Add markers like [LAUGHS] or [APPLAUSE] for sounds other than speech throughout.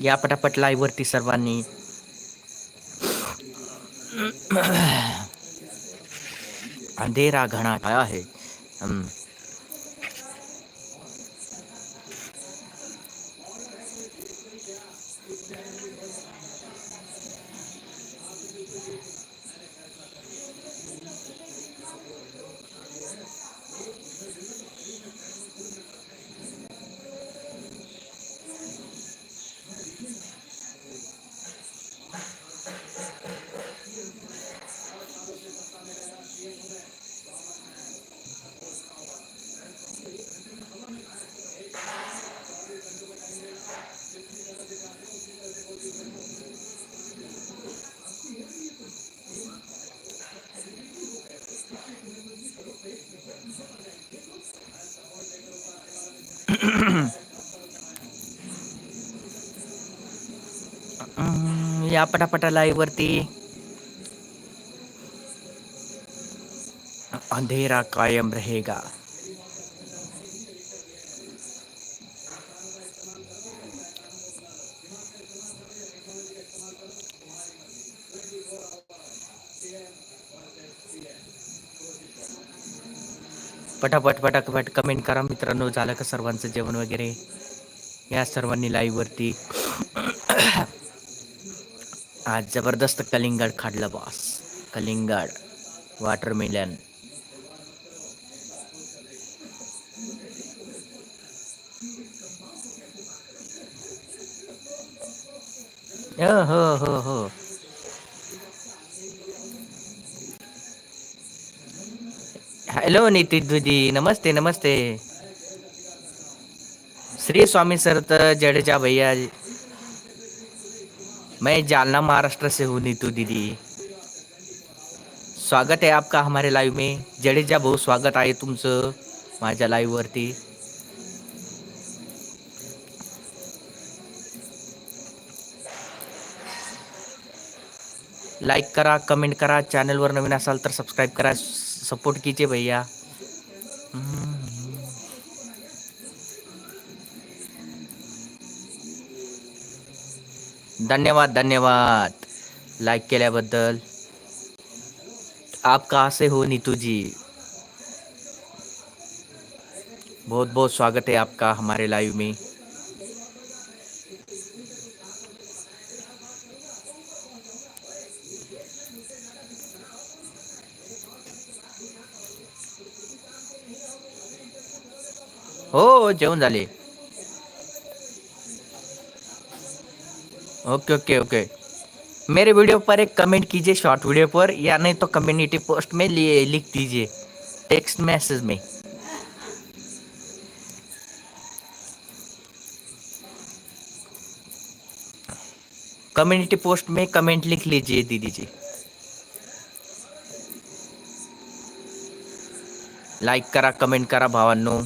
या पटापट लाईव्ह वरती सर्वांनी अंधेरा घना छाया है या पटापटा लाईव्ह वरती. अंधेरा कायम रहेगा. पटापट पटापट कमेंट करा मित्रांनो झालं का सर्वांचं जेवण वगैरे? या सर्वांनी लाईव्हवरती आज जबरदस्त कलिंगड खाडलं बॉस कलिंगड वाटरमेलन हो हो हो हॅलो नितीन दुधी नमस्ते नमस्ते श्री स्वामी सरत जडेजा भैया मैं जालना महाराष्ट्र से हूँ नीतू दीदी। स्वागत आहे आपका हमारे लाईव्ह में। जडेजा भाऊ स्वागत आहे तुमचं माझ्या लाईव्ह वरती. लाईक करा कमेंट करा चॅनलवर नवीन असाल तर सबस्क्राईब करा. सपोर्ट कीजिए भैया. धन्यवाद धन्यवाद लाईक केल्याबद्दल. आप कहाँ से हो नीतू जी बहुत बहुत स्वागत है आपका हमारे लाइव में. हो, जेवण झाले. Okay okay okay. मेरे वीडियो पर एक कमेंट कीजिए शॉर्ट वीडियो पर, या नहीं तो कम्युनिटी पोस्ट में लिए, लिख दीजिए टेक्स्ट मैसेज में। कम्युनिटी पोस्ट में कमेंट लिख लीजिए दीदी जी लाईक करा कमेंट करा भावांनो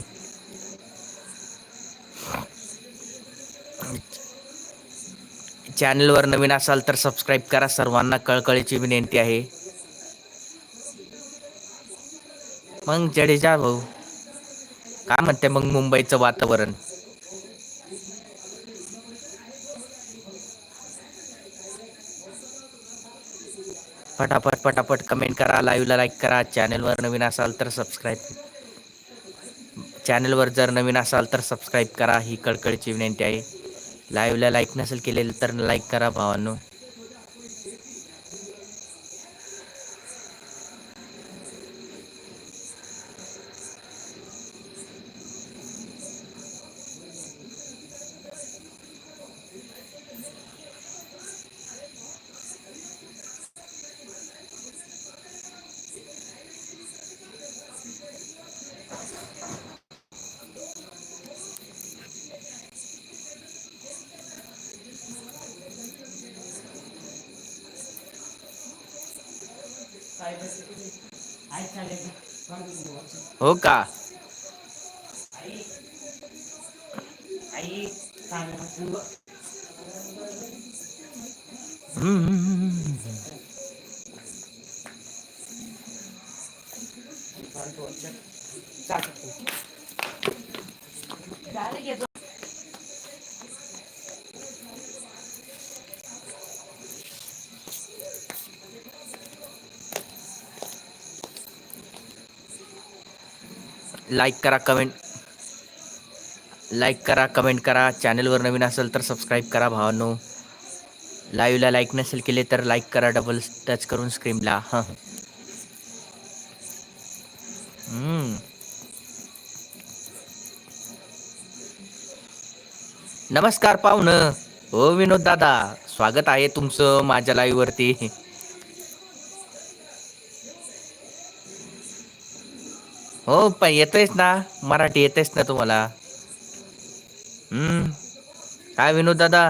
चॅनलवर नवीन असाल तर सबस्क्राईब करा. सर्वांना कळकळीची विनंती आहे. मग जडेजा भाऊ काय म्हणते मग मुंबईचं वातावरण? पटापट पटापट कमेंट करा लाईव्हला लाईक करा. चॅनलवर नवीन असाल तर सबस्क्राईब चॅनलवर जर नवीन असाल तर सबस्क्राईब करा. ही कळकळीची विनंती आहे. लाईव्हला लाईक नसेल केलेलं तर लाईक करा भावांनो. हो का हम्म, हम्म, हम्म, हम्म. लाईक करा कमेंट लाईक करा कमेंट करा. चॅनलवर नवीन असेल तर सबस्क्राईब करा भावांनो. लाईव्हला लाईक नसेल केले तर लाईक करा डबल टच करून स्क्रीनला हां नमस्कार पाहुणं. हो विनोद दादा स्वागत आहे तुमचं माझ्या लाईव्हवरती हो पण येतोयच ना. मराठी येतेच ना तुम्हाला. हम्म. काय विनोद दादा?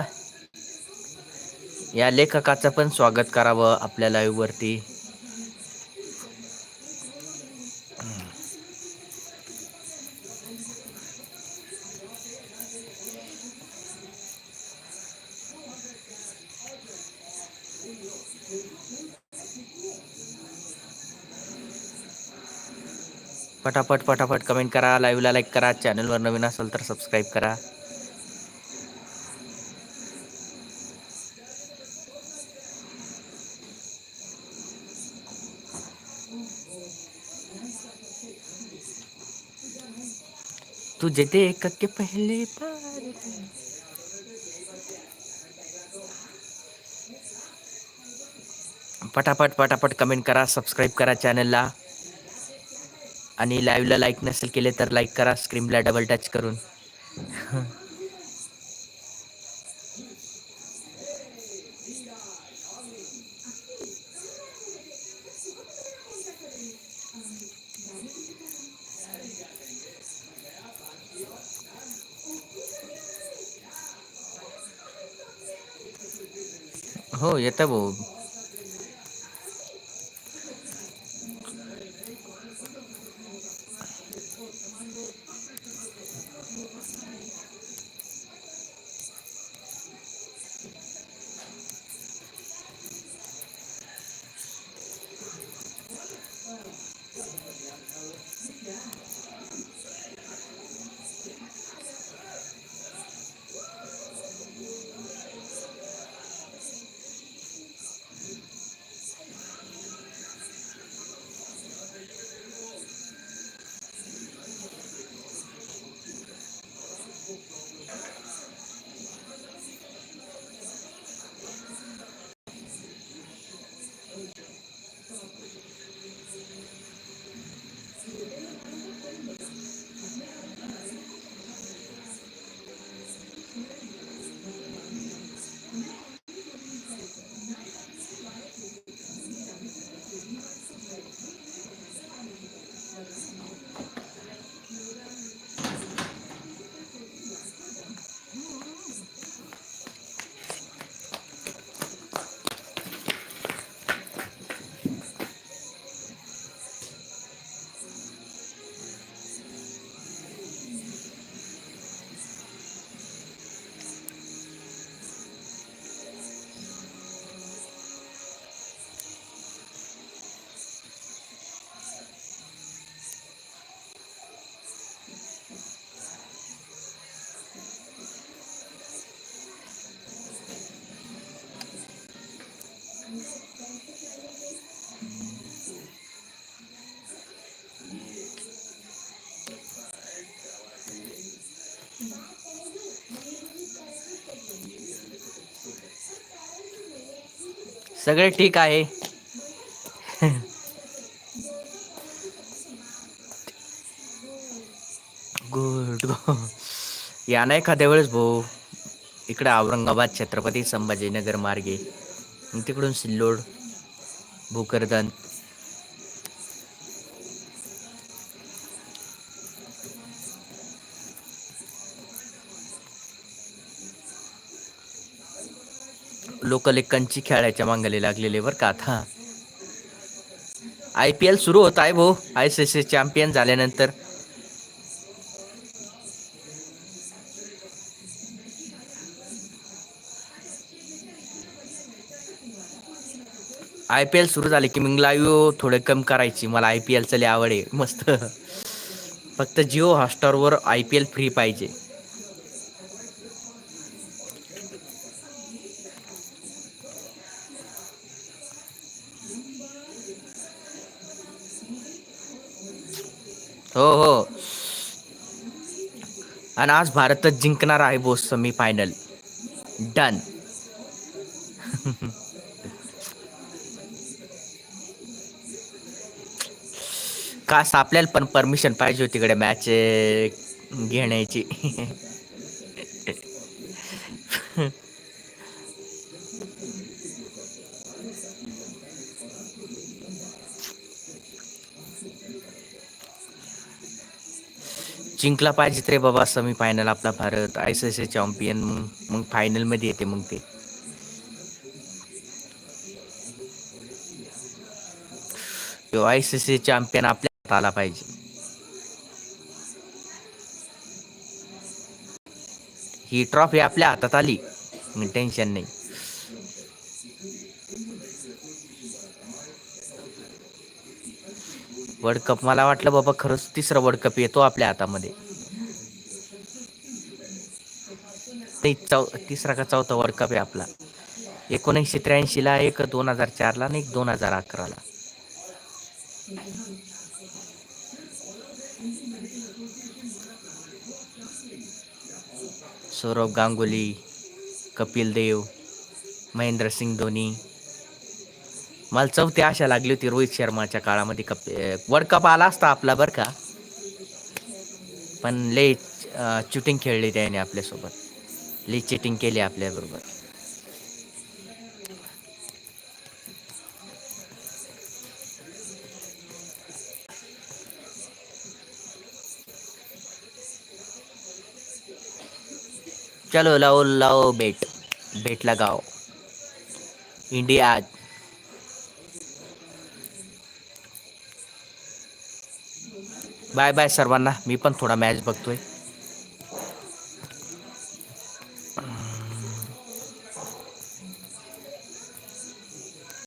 या लेखकाचं पण स्वागत करावं आपल्या लाईव्हवरती पटापट पटापट कमेंट करा लाईव्हला लाईक करा चॅनलवर नवीन असेल तर सबस्क्राईब करा. तुझे देख के पहले पार पटापट पटापट कमेंट करा सबस्क्राईब करा चॅनलला आणि लाईव्हला लाईक नसेल केले तर लाईक करा स्क्रीनला डबल टच करून. हो येतं भाऊ. Oh, yeah. सगळे ठीक आहे. गुड. या ना एखाद्या वेळेस भाऊ इकडे औरंगाबाद छत्रपती संभाजीनगर मार्गे मग तिकडून सिल्लोड भोकरदन लोक लेकांची खेळायच्या मांगाले लागलेले बरं का आता. आय पी एल सुरू होत आहे भाऊ. आय सी सी चॅम्पियन झाल्यानंतर. आय पी एल सुरू झाले की मग लाईव्ह थोडे कम करायची. मला आय पी एलचं लय आवड आहे. मस्त. फक्त जिओ हॉटस्टारवर आय पी एल फ्री पाहिजे. हो हो. आणि आज भारतच जिंकणार आहे बोस सेमी फायनल डन कास आपल्याला पण परमिशन पाहिजे होती इकडे मॅच घेण्याची. [LAUGHS] जिंकला पाहिजे रे बाबा सेमी फायनल आपला Bharat I C C champion मग फायनलमध्ये येते मग ते. तो आय सी सी चॅम्पियन आपल्या हातात आला पाहिजे. ही ट्रॉफी आपल्या हातात आली. मग टेन्शन नाही. वर्ल्ड कप मला वाटलं बाबा खरंच तिसरा वर्ल्ड कप येतो आपल्या हातामध्ये. चौ तिसरा का चौथा वर्ल्ड कप आहे आपला. एकोणीसशे त्र्याऐंशीला एक दोन हजार चारला आणि एक दोन हजार अकराला सौरभ गांगुली कपिल देव महेंद्रसिंग धोनी मला चौथी आशा लागली होती रोहित शर्माच्या काळामध्ये कप वर्ल्ड कप आला असता आपला बरं का. पण ले चुटिंग खेळली त्याने आपल्यासोबत. लई चिटिंग केली आपल्याबरोबर. चलो लाओ लाओ बेट बेट लगाओ इंडिया बाय बाय सर्वांना. मी पण थोडा मॅच बघतोय.